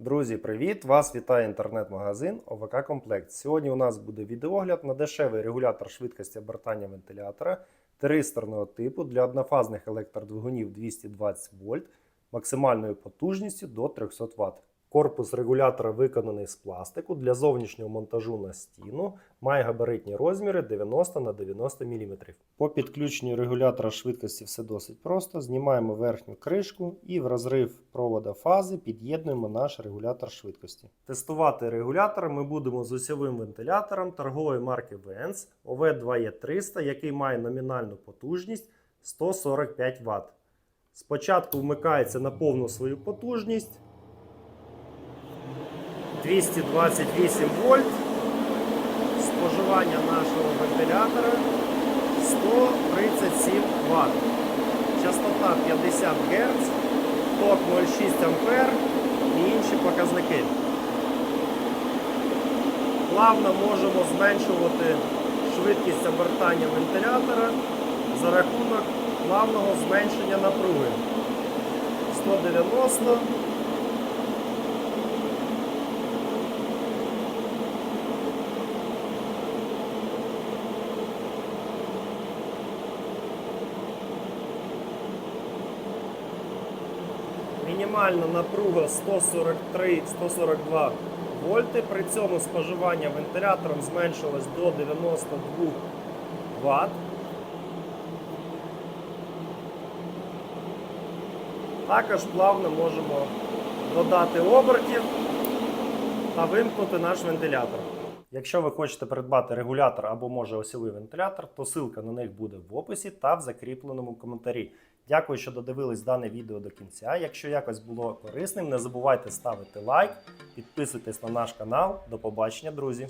Друзі, привіт! Вас вітає інтернет-магазин ОВК Комплект. Сьогодні у нас буде відеогляд на дешевий регулятор швидкості обертання вентилятора тристорного типу для однофазних електродвигунів 220 вольт максимальною потужністю до 300 Вт. Корпус регулятора виконаний з пластику для зовнішнього монтажу на стіну, має габаритні розміри 90 на 90 мм. По підключенню регулятора швидкості все досить просто. Знімаємо верхню кришку і в розрив провода фази під'єднуємо наш регулятор швидкості. Тестувати регулятор ми будемо з осьовим вентилятором торгової марки Vents OV2E300, який має номінальну потужність 145 Вт. Спочатку вмикається на повну свою потужність. 228 вольт. Споживання нашого вентилятора 137 Вт. Частота 50 Гц, ток 0,6 А і інші показники. Плавно можемо зменшувати швидкість обертання вентилятора за рахунок плавного зменшення напруги. 190 Мінімальна напруга 143-142 вольти. При цьому споживання вентилятором зменшилось до 92 Вт. Також плавно можемо додати обертів та вимкнути наш вентилятор. Якщо ви хочете придбати регулятор або може осьовий вентилятор, то ссылка на них буде в описі та в закріпленому коментарі. Дякую, що додивились дане відео до кінця. Якщо якось було корисним, не забувайте ставити лайк, підписуйтесь на наш канал. До побачення, друзі!